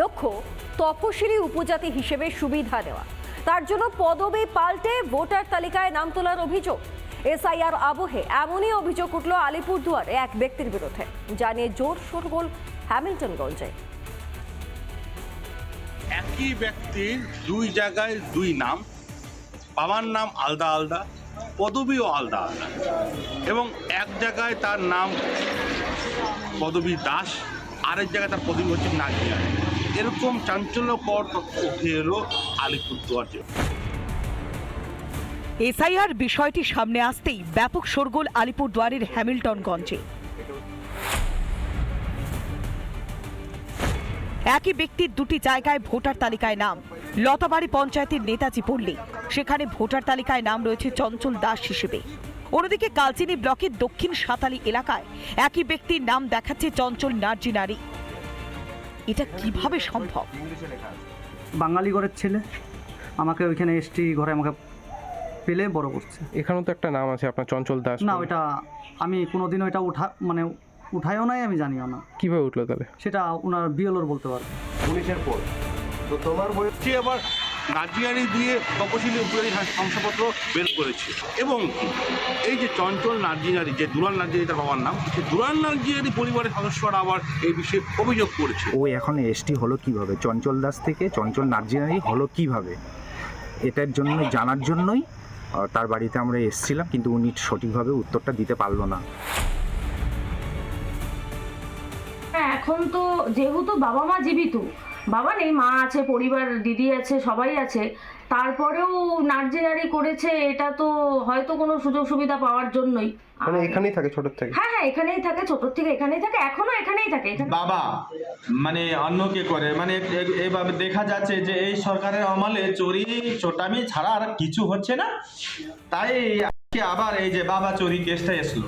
লক্ষ্য, তপশিলি উপজাতি হিসেবে সুবিধা দেওয়া। তার জন্য পদবি পাল্টে ভোটার তালিকায় নাম তোলার অভিযোগ। এসআইআর আবহে এমনই অভিযোগ উঠল আলিপুরদুয়ারে এক ব্যক্তির বিরুদ্ধে জানিয়ে জোর শোরগোল হ্যামিল্টনগঞ্জে। একই ব্যক্তির দুই জায়গায় দুই নাম, বাবার নাম আলাদা আলাদা, পদবিও আলাদা আলাদা। এবং এক জায়গায় তার নাম পদবী দাস, আরেক জায়গায় তার পদবী হচ্ছে নাজিয়া। এরকম চাঞ্চল্যকর তথ্য উঠে এলো আলিপুরদুয়ার। এসআইআর বিষয়টি সামনে আসতেই ব্যাপক শোরগোল আলিপুরদুয়ারের হ্যামিল্টনগঞ্জে। একই ব্যক্তির দুটি জায়গায় ভোটার তালিকায় নাম। লতাবাড়ি পঞ্চায়েতের নেতাজি পল্লী, সেখানে ভোটার তালিকায় নাম রয়েছে চঞ্চল দাস হিসেবে। অন্যদিকে কালচিনি ব্লকের দক্ষিণ সাতালি এলাকায় একই ব্যক্তির নাম দেখাচ্ছে চঞ্চল নার্জি নারী। এটা কীভাবে সম্ভব? বাঙালি ঘরের ছেলে। আমাকে ওইখানে এসটি ঘরে আমাকে পেলে বড় করছে। এখানেও তো একটা নাম আছে আপনার চঞ্চল দাস না ওটা ওইটা আমি কোনোদিনও এটা উঠা মানে উঠায়ও নাই আমি জানিও না। কীভাবে উঠল তাহলে? সেটা ওনার বিএলওর বলতে পারবে। সে আবার নাজিয়ারি দিয়ে তপশিলি উপজাতি শংসাপত্র বের করেছে। এবং এই যে চঞ্চল নার্জিনারি যে দুলাল নার্জিনারি তার বাবার নাম সেই দুলাল নার্জিনারি পরিবারের সদস্যরা আবার এই বিষয়ে অভিযোগ করেছে। ও এখন এসটি হলো কীভাবে? চঞ্চল দাস থেকে চঞ্চল নার্জিনারি হলো কীভাবে? এটার জন্য জানার জন্যই তার বাড়িতে আমরা এসেছিলাম কিন্তু উনি সঠিকভাবে উত্তরটা দিতে পারল না। হ্যাঁ এখন তো যেহেতু বাবা মা জীবিত বাবা নেই মা আছে পরিবার দিদি আছে সবাই আছে। তারপরেও নার্জেনারি করেছে এটা তো হয়তো কোনো সুযোগ সুবিধা পাওয়ার জন্যই। মানে এখানেই থাকে ছোটোর থেকে? হ্যাঁ হ্যাঁ এখানেই থাকে ছোটোর থেকে এখানেই থাকে এখনও এখানেই থাকে এখানে বাবা মানে অন্যকে করে? মানে এভাবে দেখা যাচ্ছে যে এই সরকারের আমলে চুরি চোটামি ছাড়া আর কিছু হচ্ছে না। তাই আজকে আবার এই যে বাবা চুরি কেসটা এসলো।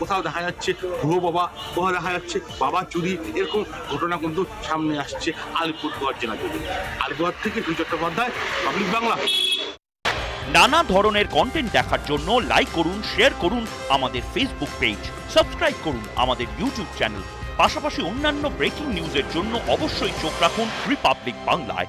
কোথাও দেখা যাচ্ছে ভুয়ো বাবা, কোথাও দেখা যাচ্ছে বাবা চুরি, এরকম ঘটনা কিন্তু সামনে আসছে আলিপুরদুয়ার জেলা জুড়ে। আলিপুরদুয়ার থেকে দুই চট্টোপাধ্যায়, পাবলিক বাংলা। নানা ধরনের কন্টেন্ট দেখার জন্য লাইক করুন শেয়ার করুন আমাদের ফেসবুক পেজ সাবস্ক্রাইব করুন আমাদের ইউটিউব চ্যানেল পাশাপাশি অন্যান্য ব্রেকিং নিউজের জন্য অবশ্যই চোখ রাখুন রিপাবলিক বাংলায়